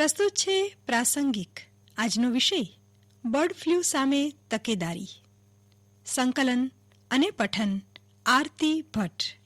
પ્રસ્તુત છે પ્રાસંગિક. આજનો વિષય બર્ડ ફ્લૂ સામે તકેદારી. સંકલન અને પઠન આરતી ભટ્ટ.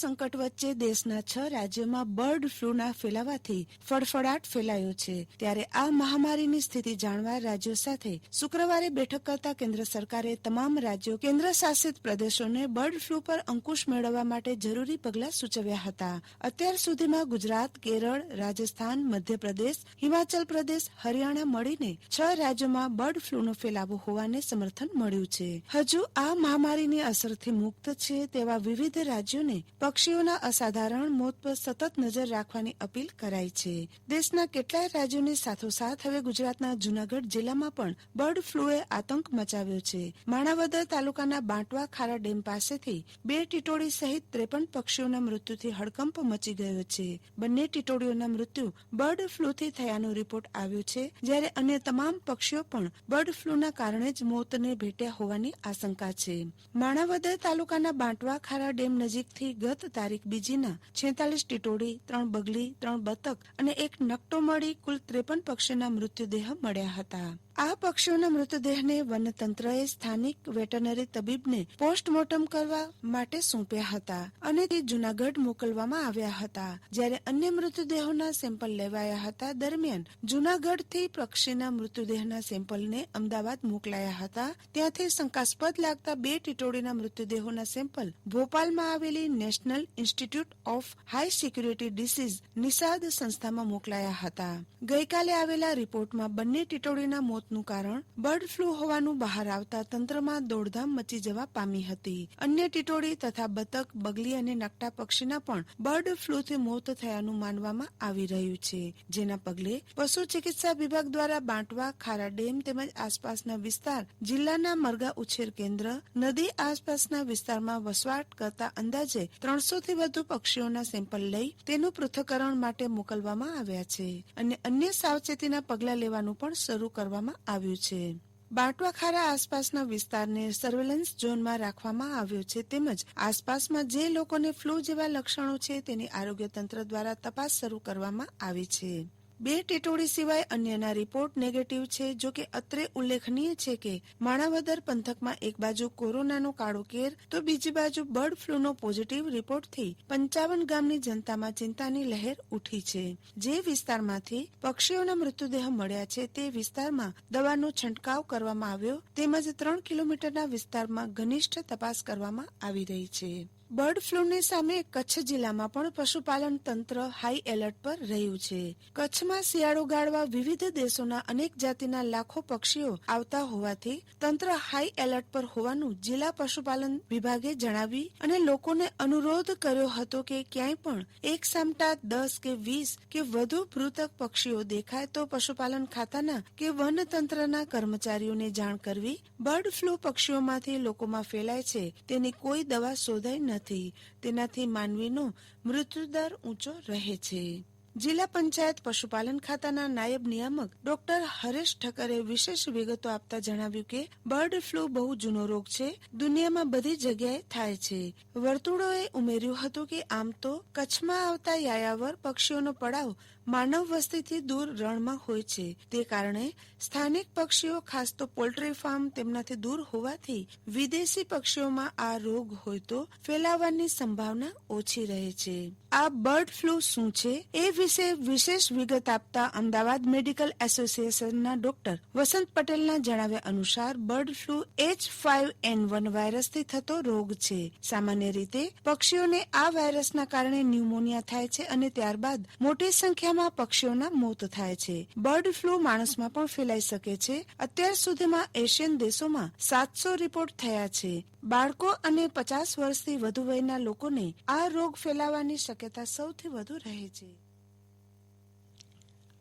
સંકટ વચ્ચે દેશના છ રાજ્યોમાં બર્ડ ફ્લૂના ફેલાવાથી ફડફડાટ ફેલાયો છે. ત્યારે આ મહામારીની સ્થિતિ જાણવા રાજ્યો સાથે શુક્રવારે બેઠક કરતા કેન્દ્ર સરકારે તમામ રાજ્યો કેન્દ્ર શાસિત પ્રદેશોને બર્ડ ફ્લૂ પર અંકુશ મેળવવા માટે જરૂરી પગલાં સૂચવ્યા હતા. અત્યાર સુધીમાં ગુજરાત, કેરળ, રાજસ્થાન, મધ્યપ્રદેશ, હિમાચલ પ્રદેશ, હરિયાણા મળીને છ રાજ્યોમાં બર્ડ ફ્લૂનો ફેલાવો હોવાને સમર્થન મળ્યું છે. હજુ આ મહામારીની અસરથી મુક્ત છે તેવા વિવિધ રાજ્યોને પક્ષીઓના અસાધારણ મોત પર સતત નજર રાખવાની અપીલ કરાઈ છે. દેશના કેટલાય રાજ્યોની સાથોસાથ હવે ગુજરાતના જુનાગઢ જિલ્લામાં પણ બર્ડ ફ્લૂએ આતંક મચાવ્યો છે. માણાવદર તાલુકાના બાંટવા ખારા ડેમ પાસેથી બે ટીટોળી સહિત ત્રેપન પક્ષીઓના મૃત્યુથી હડકંપ મચી ગયો છે. બંને ટીટોડીઓના મૃત્યુ બર્ડ ફ્લૂથી થયાનો રિપોર્ટ આવ્યો છે, જ્યારે અન્ય તમામ પક્ષીઓ પણ બર્ડ ફ્લૂના કારણે જ મોતને ભેટ્યા હોવાની આશંકા છે. માણાવદર તાલુકાના બાંટવા ખારા ડેમ નજીકથી ગત તારીખ બીજીના છેતાલીસ ટીટોડી ત્રણ બગલી, ત્રણ બતક અને એક નકટો મળી કુલ ત્રેપન પક્ષીના મૃત્યુદેહ મળ્યા હતા. આ પક્ષીઓના મૃતદેહને વનતંત્રએ સ્થાનિક વેટરનરી તબીબને પોસ્ટમોર્ટમ કરવા માટે સોંપ્યા હતા અને તે જુનાગઢ મોકલવામાં આવ્યા હતા. જ્યારે અન્ય મૃતદેહોના સેમ્પલ લેવાયા હતા દરમિયાન જુનાગઢથી પક્ષીના મૃતદેહના સેમ્પલને અમદાવાદ મોકલાયા હતા. ત્યાંથી શંકાસ્પદ લાગતા બે ટીટોડીના મૃતદેહોના સેમ્પલ ભોપાલમાં આવેલી national institute of high security disease NIHSAD સંસ્થામાં મોકલાયા હતા. ગઈકાલે આવેલા રિપોર્ટમાં બંને ટીટોડીના મોતનું કારણ, બર્ડ ફ્લૂ હોવાનું બહાર આવતા તંત્રમાં દોડધામ મચી જવા પામી હતી. અન્ય ટીટોડી તથા બતક, બગલી અને નકટા પક્ષીના પણ બર્ડ ફ્લુથી મોત થયાનું માનવામાં આવી રહ્યું છે. જેના પગલે પશુ ચિકિત્સા વિભાગ દ્વારા બાંટવા, ખારા ડેમ તેમજ આસપાસના વિસ્તાર, જિલ્લાના મરઘા ઉછેર કેન્દ્ર, નદી આસપાસના વિસ્તારમાં વસવાટ કરતા અંદાજે ત્રણસો થી વધુ પક્ષીઓના સેમ્પલ લઈ તેનું પૃથ્થકરણ માટે મોકલવામાં આવ્યા છે. અને અન્ય સાવચેતીના પગલાં લેવાનું પણ શરૂ કરવામાં આવ્યું છે. બાટવાખારા આસપાસના વિસ્તારને સર્વેલન્સ ઝોનમાં રાખવામાં આવ્યો છે તેમજ આસપાસમાં જે લોકોને ફ્લૂ જેવા લક્ષણો છે તેની આરોગ્ય તંત્ર દ્વારા તપાસ શરૂ કરવામાં આવી છે. બે ટીટોડી સિવાય અન્યના રિપોર્ટ નેગેટિવ છે, જો કે અત્રે ઉલ્લેખનીય છે કે માણાવદર પંથકમાં એક બાજુ કોરોનાનો કાળો કેર, તો બીજી બાજુ બર્ડ ફ્લૂનો પોઝિટિવ રિપોર્ટથી પંચાવન ગામની જનતામાં ચિંતાની લહેર ઉઠી છે. જે વિસ્તારમાંથી પક્ષીઓના મૃતદેહ મળ્યા છે, તે વિસ્તારમાં દવાનો છંટકાવ કરવામાં આવ્યો, તેમજ ત્રણ કિલોમીટરના વિસ્તારમાં ઘનિષ્ઠ તપાસ કરવામાં આવી રહી છે. બર્ડ ફ્લૂની સામે કચ્છ જિલ્લામાં પણ પશુપાલન તંત્ર હાઈ એલર્ટ પર રહ્યું છે. કચ્છમાં શિયાળો ગાળવા વિવિધ દેશોના અનેક જાતિના લાખો પક્ષીઓ આવતા હોવાથી તંત્ર હાઈ એલર્ટ પર હોવાનું જિલ્લા પશુપાલન વિભાગે જણાવી અને લોકોને અનુરોધ કર્યો હતો કે ક્યાંય પણ એક સામટા દસ કે વીસ કે વધુ મૃતક પક્ષીઓ દેખાય તો પશુપાલન ખાતાના કે વન તંત્રના કર્મચારીઓને જાણ કરવી. બર્ડ ફ્લૂ પક્ષીઓમાંથી લોકોમાં ફેલાય છે. તેની કોઈ દવા શોધાઈ નથી. નથી. તેનાથી માનવીનો મૃત્યુદર ઊંચો રહે છે. જિલ્લા પંચાયત પશુપાલન ખાતાના નાયબ નિયામક ડોક્ટર હરેશ ઠક્કરે વિશેષ વિગતો આપતા જણાવ્યું કે, બર્ડ ફ્લૂ બહુ જૂનો રોગ છે. દુનિયામાં બધી જગ્યાએ થાય છે. વર્તુળોએ ઉમેર્યું હતું કે, આમ તો કચ્છમાં આવતા યાયાવર પક્ષીઓનો પડાવ માનવ વસ્તીથી દૂર રણમાં હોય છે. તે કારણે સ્થાનિક પક્ષીઓ, ખાસ તો પોલ્ટ્રી ફાર્મ, તેમનાથી દૂર હોવાથી વિદેશી પક્ષીઓમાં આ રોગ હોય તો ફેલાવાની સંભાવના ઓછી રહે છે. આ બર્ડ ફ્લૂ શું છે? એ વિશે વિશેષ વિગત આપતા અમદાવાદ મેડિકલ એસોસિએશનના ડોક્ટર વસંત પટેલના જણાવ્યા અનુસાર, bird flu H five N one વાયરસથી થતો રોગ છે. સામાન્ય રીતે પક્ષીઓને આ વાયરસના કારણે ન્યુમોનિયા થાય છે અને ત્યારબાદ મોટી સંખ્યામાં પક્ષીઓના મોત થાય છે. બર્ડ ફ્લુ માણસમાં પણ ફેલાઈ શકે છે. અત્યાર સુધીમાં એશિયન દેશોમાં સાતસો રિપોર્ટ થયા છે. બાળકો અને પચાસ વર્ષથી વધુ વયના લોકોને આ રોગ ફેલાવાની શક્યતા સૌથી વધુ રહે છે.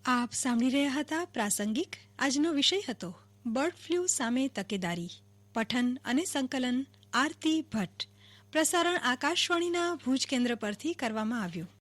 આપ સાંભળી રહ્યા હતા પ્રાસંગિક આજનો વિષય હતો બર્ડ ફ્લૂ સામે તકેદારી, પઠન અને સંકલન, આરતી ભટ્ટ. પ્રસારણ આકાશવાણીના ભુજ કેન્દ્ર પરથી કરવામાં આવ્યું.